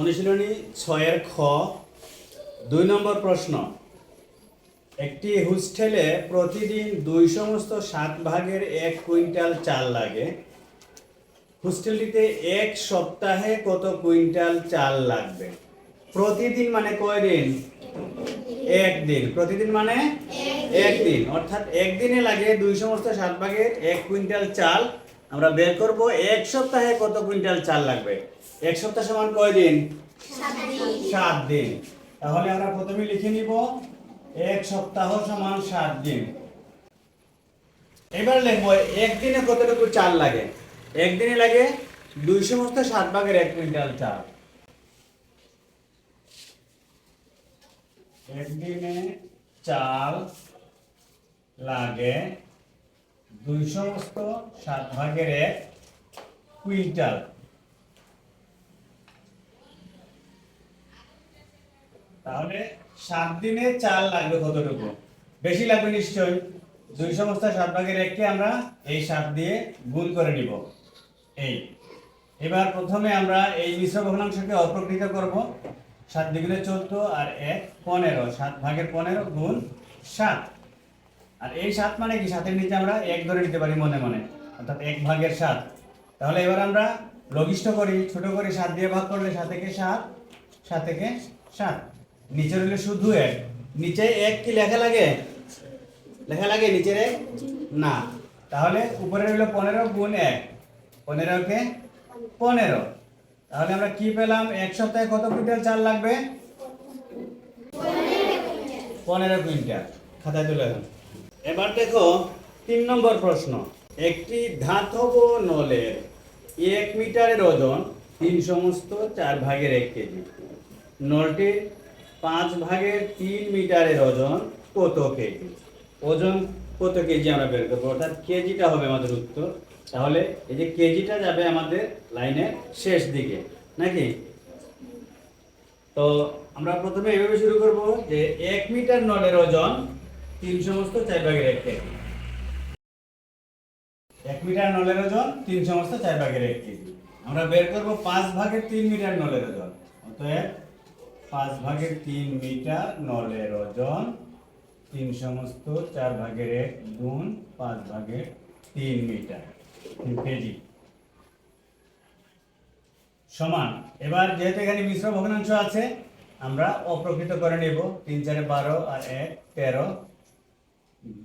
অনুশীলনী ছয়ের খ, দুই নম্বর প্রশ্ন। একটি হোস্টেলে প্রতিদিন দুই সমস্ত সাত ভাগের এক কুইন্টাল চাল লাগে। হোস্টেলটিতে এক সপ্তাহে কত কুইন্টাল চাল লাগবে? প্রতিদিন মানে কয় দিন? একদিন। প্রতিদিন মানে একদিন। অর্থাৎ একদিনে লাগে দুই সমস্ত সাত ভাগের এক কুইন্টাল চাল। আমরা বের করব, এক সপ্তাহে কত কুইন্টাল চাল লাগবে? এক সপ্তাহ সমান কয় দিন? সাত দিন। তাহলে আমরা প্রথমে লিখে নিব এক সপ্তাহ সমান সাত দিন। এবার লিখব একদিনে কতটুকু চাল লাগে? একদিনে লাগে দুই সমস্ত সাত ভাগের এক কুইন্টাল চাল। একদিনে চাল লাগে দুই সমস্ত সাত ভাগের এক কুইন্টাল। তাহলে সাত দিনে চাল লাগবে কতটুকু? বেশি লাগবে নিশ্চয়ই। দুই সমস্ত সাত ভাগের এককে আমরা এই সাত দিয়ে গুণ করে নিব। এই। এবার প্রথমে আমরা এই মিশ্র ভগ্নাংশকে অপ্রকৃত করব। সাত দ্বিগুণে চোদ্দ আর এক পনেরো। সাত ভাগের পনেরো গুণ সাত। আর এই সাত মানে কি? সাতের নিচে আমরা এক ধরে নিতে পারি মনে মনে। অর্থাৎ এক ভাগের সাত। তাহলে এবার আমরা লঘিষ্ঠ করি, ছোট করে, সাত দিয়ে ভাগ করলে সাত থেকে সাত সাত থেকে সাত। নিচে রইলে শুধু এক। নিচে এক কি লেখা লাগে? লেখা লাগে নিচের এক? না। তাহলে উপরে রইল পনেরো গুণ এক। পনেরোকে পনেরো। তাহলে আমরা কি পেলাম? এক সপ্তাহে কত কুইন্টাল চাল লাগবে? পনেরো কুইন্টাল। খাতায় তুলে এবার দেখো তিন নম্বর প্রশ্ন। একটি ধাতব নলের এক মিটারের ওজন তিন সমস্ত চার ভাগের এক কেজি। নলটির পাঁচ ভাগের তিন মিটারের ওজন কত কেজি? ওজন কত কেজি আমরা বের করব? অর্থাৎ কেজিটা হবে আমাদের উত্তর। তাহলে এই যে কেজিটা যাবে আমাদের লাইনের শেষ দিকে, নাকি? তো আমরা প্রথমে এভাবে শুরু করব যে এক মিটার নলের ওজন তিন সমস্ত চার ভাগের এক কেজি। এক মিটার নলের ওজন তিন সমস্ত চার ভাগের এক কেজি। আমরা বের করব পাঁচ ভাগের তিন মিটার নলের ওজন। অতএব পাঁচ ভাগের তিন মিটার নলের ওজন। তিন সমস্ত চার ভাগের এক গুণ পাঁচ ভাগের তিন মিটার। কেজি। সমান। এবার যেহেতু এখানে মিশ্র ভগ্নাংশ আছে, আমরা অপ্রকৃত করে নেব। তিন, চারে বারো আর এক, তেরো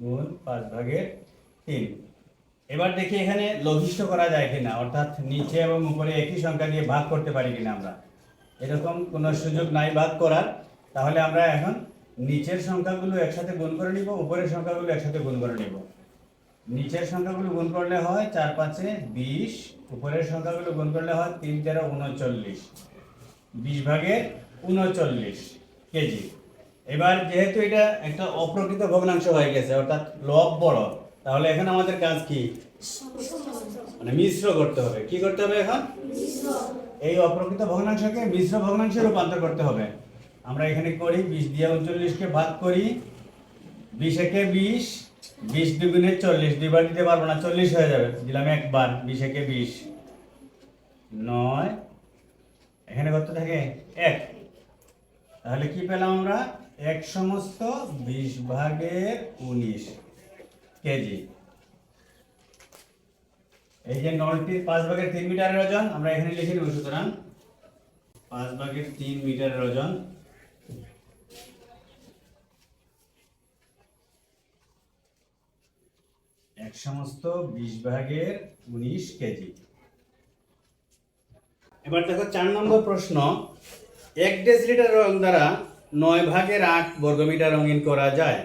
গুণ পাঁচ ভাগের তিন। এবার দেখি এখানে লঘিষ্ঠ করা যায় কিনা, অর্থাৎ নিচে এবং উপরে একই সংখ্যা দিয়ে ভাগ করতে পারি কিনা আমরা। এরকম কোনো সুযোগ নাই বাদ করার তাহলে আমরা এখন নিচের সংখ্যাগুলো একসাথে গুণ করে নিব উপরের সংখ্যাগুলো একসাথে গুণ করে নিব। নিচের সংখ্যাগুলো গুণ করলে হয় চার পাঁচে বিশ উপরের সংখ্যাগুলো গুণ করলে হয় তিন তেরো উনচল্লিশ। বিশ ভাগে উনচল্লিশ কেজি। এবার যেহেতু এটা একটা অপ্রকৃত ভগ্নাংশ হয়ে গেছে অর্থাৎ লব বড় তাহলে এখন আমাদের কাজ কি? মানে মিশ্র করতে হবে। কি করতে হবে এখন? এই অপ্রকৃত ভগ্নাংশকে মিশ্র ভগ্নাংশে রূপান্তর করতে হবে। আমরা এখানে করি বিশ দিয়ে উনচল্লিশকে ভাগ করি। বিশ একে বিশ বিশ দুগুণে চল্লিশ দুইবার দিতে পারব না, চল্লিশ হয়ে যাবে। দিলাম একবার বিশ একে বিশ। নয়। এখানে কত থাকে? এক। তাহলে কি পেলাম আমরা? এক সমস্ত বিশ ভাগের উনিশ কেজি। এই যে নলটির পাঁচ ভাগের তিন মিটারের ওজন, আমরা এখানে লিখে নেব সুতরাং পাঁচ ভাগের তিন মিটারের ওজন। এক সমস্ত বিশ ভাগের উনিশ কেজি। এবার দেখো চার নম্বর প্রশ্ন, এক ডেসিলিটার রং দ্বারা নয় ভাগের আট বর্গমিটার রঙিন করা যায়।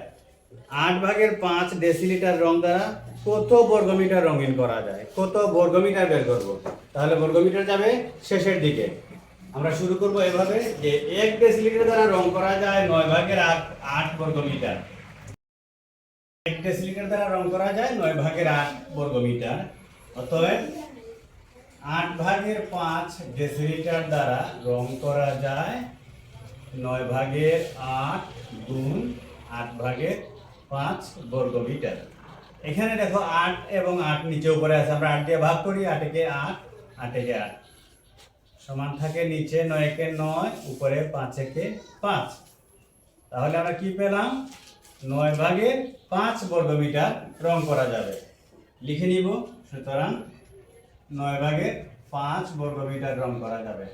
আট ভাগের পাঁচ ডেসিলিটার রং দ্বারা কত বর্গমিটার রঙিন করা যায়? কত বর্গমিটার বের করব? তাহলে বর্গমিটার যাবে শেষের দিকে। আমরা শুরু করব এভাবে যে এক ডেসিলিটার দ্বারা রং করা যায় নয় ভাগের আট আট বর্গমিটার। এক ডেসিলিটার দ্বারা রং করা যায় নয় ভাগের আট বর্গমিটার। অতএব আট ভাগের পাঁচ ডেসিলিটার দ্বারা রং করা যায় নয় ভাগের আট গুণ আট ভাগের পাঁচ বর্গমিটার। এখানে দেখো আট এবং আট নিচে উপরে আছে। আমরা আট দিয়ে ভাগ করি, আট একে আট আট একে আট। সমান থাকে নিচে নয় একে নয়, উপরে পাঁচ একে পাঁচ। তাহলে আমরা কি পেলাম? নয় ভাগে পাঁচ বর্গমিটার রং করা যাবে। লিখে নিব, সুতরাং নয় ভাগে পাঁচ বর্গমিটার রং করা যাবে।